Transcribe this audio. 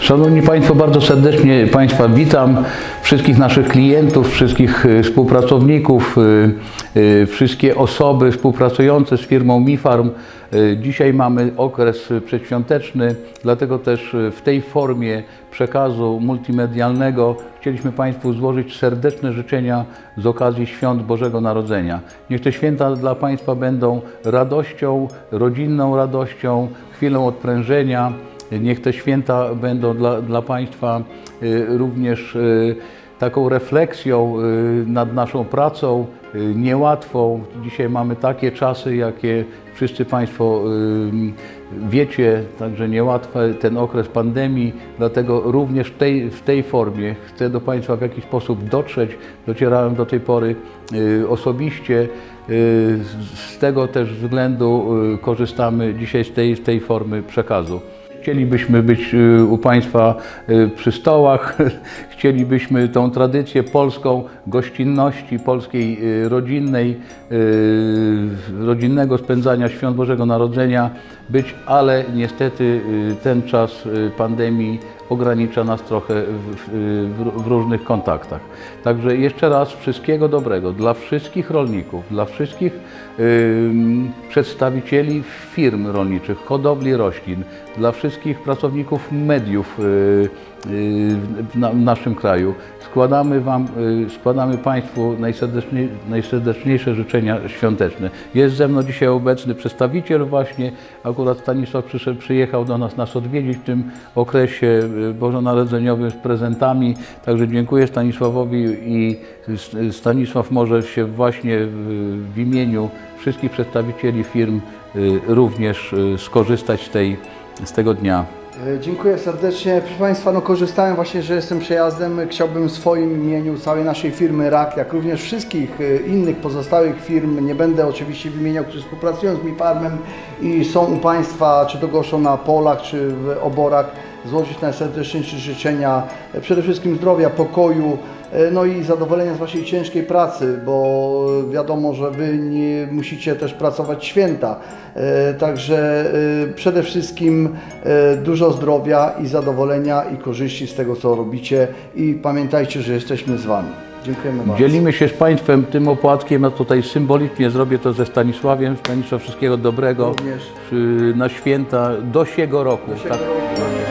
Szanowni Państwo, bardzo serdecznie Państwa witam. Wszystkich naszych klientów, wszystkich y, współpracowników, y, y, wszystkie osoby współpracujące z firmą MiFarm. Dzisiaj mamy okres przedświąteczny, dlatego też w tej formie przekazu multimedialnego chcieliśmy Państwu złożyć serdeczne życzenia z okazji świąt Bożego Narodzenia. Niech te święta dla Państwa będą radością, rodzinną radością, chwilą odprężenia. Niech te święta będą dla, dla Państwa y, również y, taką refleksją y, nad naszą pracą, niełatwą. Dzisiaj mamy takie czasy, jakie wszyscy Państwo wiecie, także niełatwy ten okres pandemii, dlatego również tej, w tej formie chcę do Państwa w jakiś sposób dotrzeć. Docierałem do tej pory osobiście. Z- tego też względu korzystamy dzisiaj z tej, z tej formy przekazu. Chcielibyśmy być y, u Państwa y, przy stołach, chcielibyśmy tą tradycję polską gościnności, polskiej y, rodzinnej, y, rodzinnego spędzania świąt Bożego Narodzenia być, ale niestety y, ten czas pandemii ogranicza nas trochę w, w, w różnych kontaktach. Także jeszcze raz wszystkiego dobrego dla wszystkich rolników, dla wszystkich przedstawicieli firm rolniczych, hodowli roślin, dla wszystkich pracowników mediów w, na, w naszym kraju. Składamy Wam, y, składamy Państwu najserdeczniej, najserdeczniejsze życzenia świąteczne. Jest ze mną dzisiaj obecny przedstawiciel właśnie, akurat Stanisław przyszedł, przyjechał do nas nas odwiedzić w tym okresie y, bożonarodzeniowym z prezentami. Także dziękuję Stanisławowi i Stanisław może się właśnie w, imieniu wszystkich przedstawicieli firm y, również skorzystać z, tej, z tego dnia. E, Dziękuję serdecznie. Proszę Państwa, no korzystałem właśnie, że jestem przejazdem. Chciałbym w swoim imieniu, całej naszej firmy RAK, jak również wszystkich e, innych pozostałych firm, nie będę oczywiście wymieniał, którzy współpracują z MiFarmem i są u Państwa, czy to goszczą na polach, czy w oborach, złożyć najserdeczniejsze życzenia, e, przede wszystkim zdrowia, pokoju, e, no i zadowolenia z Waszej ciężkiej pracy, bo wiadomo, że Wy nie musicie też pracować święta. E, Także e, przede wszystkim e, dużo zdrowia i zadowolenia i korzyści z tego, co robicie i pamiętajcie, że jesteśmy z Wami. Dziękujemy bardzo. Dzielimy się z Państwem tym opłatkiem, ja tutaj symbolicznie zrobię to ze Stanisławiem. Stanisław, wszystkiego dobrego Również. na święta do siego roku. Do siego tak, roku.